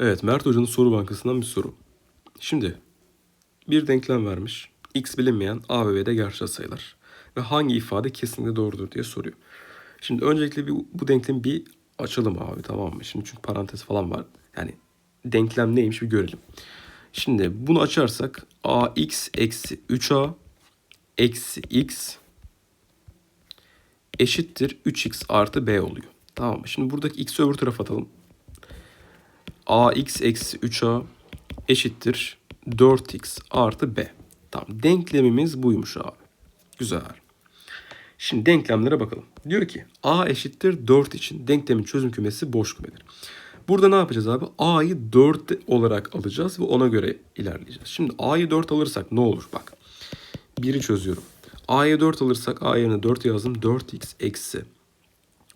Evet, Mert Hoca'nın soru bankasından bir soru. Şimdi bir denklem vermiş. X bilinmeyen A ve B'de gerçel sayılar. Ve hangi ifade kesinlikle doğrudur diye soruyor. Şimdi öncelikle bir, bu denklemi bir açalım abi tamam mı? Şimdi çünkü parantez falan var. Yani denklem neymiş bir görelim. Şimdi bunu açarsak ax eksi 3a eksi x eşittir 3x artı b oluyor. Tamam mı? Şimdi buradaki x'i öbür tarafa atalım. Ax eksi 3a eşittir 4x artı b. Tamam denklemimiz buymuş abi. Güzel. Şimdi denklemlere bakalım. Diyor ki a eşittir 4 için denklemin çözüm kümesi boş kümedir. Burada ne yapacağız abi? a'yı 4 olarak alacağız ve ona göre ilerleyeceğiz. Şimdi a'yı 4 alırsak ne olur? Bak. 1'i çözüyorum. a'ya 4 alırsak a yerine 4 yazdım. 4x eksi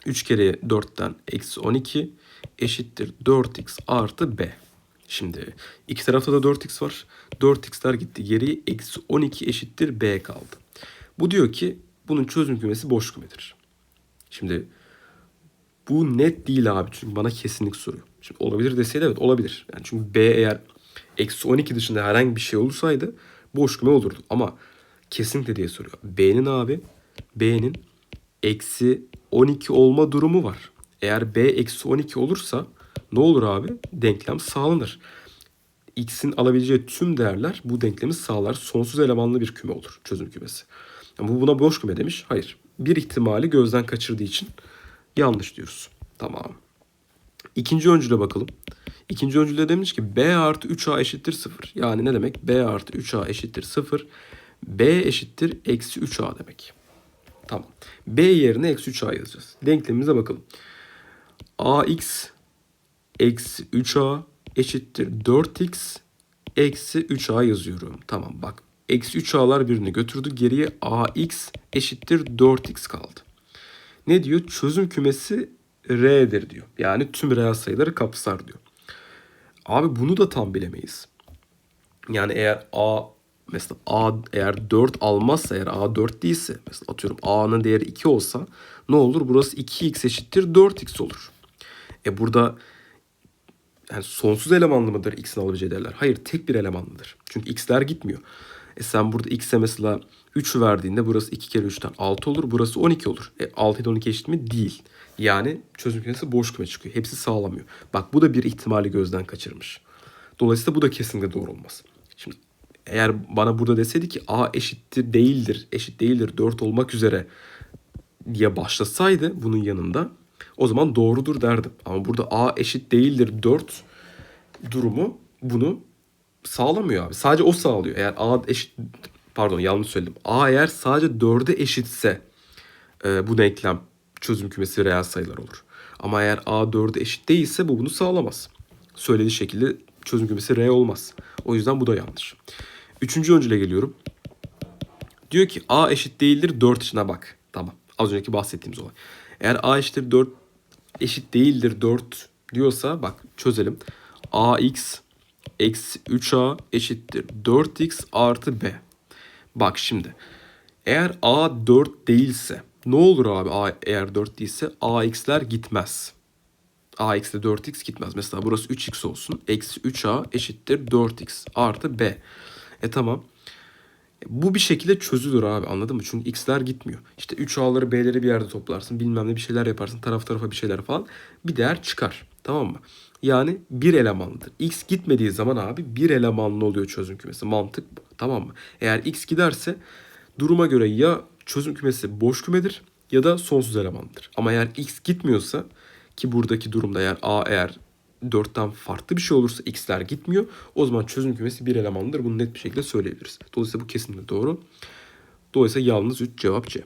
3 kere 4'ten eksi 12 eşittir 4x artı b. Şimdi iki tarafta da 4x var. 4x'ler gitti geriye. Eksi 12 eşittir b kaldı. Bu diyor ki bunun çözüm kümesi boş kümedir. Şimdi bu net değil abi çünkü bana kesinlik soruyor. Şimdi olabilir deseydi evet olabilir. Yani çünkü b eğer eksi 12 dışında herhangi bir şey olursaydı boş küme olurdu. Ama kesinlikle diye soruyor. b'nin abi b'nin eksi 12 olma durumu var. Eğer b eksi 12 olursa ne olur abi? Denklem sağlanır. X'in alabileceği tüm değerler bu denklemi sağlar. Sonsuz elemanlı bir küme olur çözüm kümesi. Ama bu buna boş küme demiş. Hayır. Bir ihtimali gözden kaçırdığı için yanlış diyoruz. Tamam. İkinci öncüle bakalım. İkinci öncüle demiş ki b artı 3a eşittir 0. Yani ne demek? b artı 3a eşittir 0. b eşittir eksi 3a demek. Tamam. b yerine eksi 3a yazacağız. Denklemimize bakalım. ax eksi 3a eşittir 4x eksi 3a yazıyorum. Tamam bak. Eksi 3a'lar birini götürdü. Geriye ax eşittir 4x kaldı. Ne diyor? Çözüm kümesi R'dir diyor. Yani tüm reel sayıları kapsar diyor. Abi bunu da tam bilemeyiz. Yani eğer A mesela A eğer 4 almazsa eğer A 4 değilse mesela atıyorum A'nın değeri 2 olsa ne olur? Burası 2x eşittir 4x olur. E burada yani sonsuz elemanlı mıdır x'in alabileceği değerler? Hayır tek bir elemanlıdır. Çünkü x'ler gitmiyor. E sen burada x'e mesela 3 verdiğinde burası 2 kere 3'ten 6 olur. Burası 12 olur. E 6 ile 12 eşit mi? Değil. Yani çözüm kümesi boş küme çıkıyor. Hepsi sağlamıyor. Bak bu da bir ihtimali gözden kaçırmış. Dolayısıyla bu da kesinlikle doğru olmaz. Şimdi eğer bana burada deseydi ki a eşittir değildir, eşit değildir 4 olmak üzere diye başlasaydı bunun yanında o zaman doğrudur derdim. Ama burada a eşit değildir 4 durumu bunu sağlamıyor abi. Sadece o sağlıyor. Eğer a eşit pardon yanlış söyledim. A eğer sadece 4'e eşitse e, bu denklem çözüm kümesi reel sayılar olur. Ama eğer A 4'e eşit değilse bu bunu sağlamaz. Söylediği şekilde çözüm kümesi R olmaz. O yüzden bu da yanlış. Üçüncü öncüle geliyorum. Diyor ki A eşit değildir 4 içine bak. Tamam. Az önceki bahsettiğimiz olay. Eğer A eşittir 4 eşit değildir 4 diyorsa bak çözelim. AX eksi 3A eşittir 4X artı B. Bak şimdi. Eğer A 4 değilse ne olur abi A eğer 4 değilse AX'ler gitmez. AX ile 4x gitmez. Mesela burası 3x olsun. Eksi 3a eşittir 4x artı b. E tamam. E, Bu bir şekilde çözülür abi anladın mı? Çünkü x'ler gitmiyor. İşte 3a'ları b'leri bir yerde toplarsın. Bilmem ne bir şeyler yaparsın. Taraf tarafa bir şeyler falan. Bir değer çıkar. Tamam mı? Yani bir elemanlıdır. X gitmediği zaman abi bir elemanlı oluyor çözüm kümesi. Mantık bu. Tamam mı? Eğer x giderse duruma göre ya çözüm kümesi boş kümedir ya da sonsuz elemandır. Ama eğer x gitmiyorsa ki buradaki durumda eğer a eğer 4'ten farklı bir şey olursa x'ler gitmiyor. O zaman çözüm kümesi bir elemanlıdır. Bunu net bir şekilde söyleyebiliriz. Dolayısıyla bu kesinlikle doğru. Dolayısıyla yalnız 3 cevap C.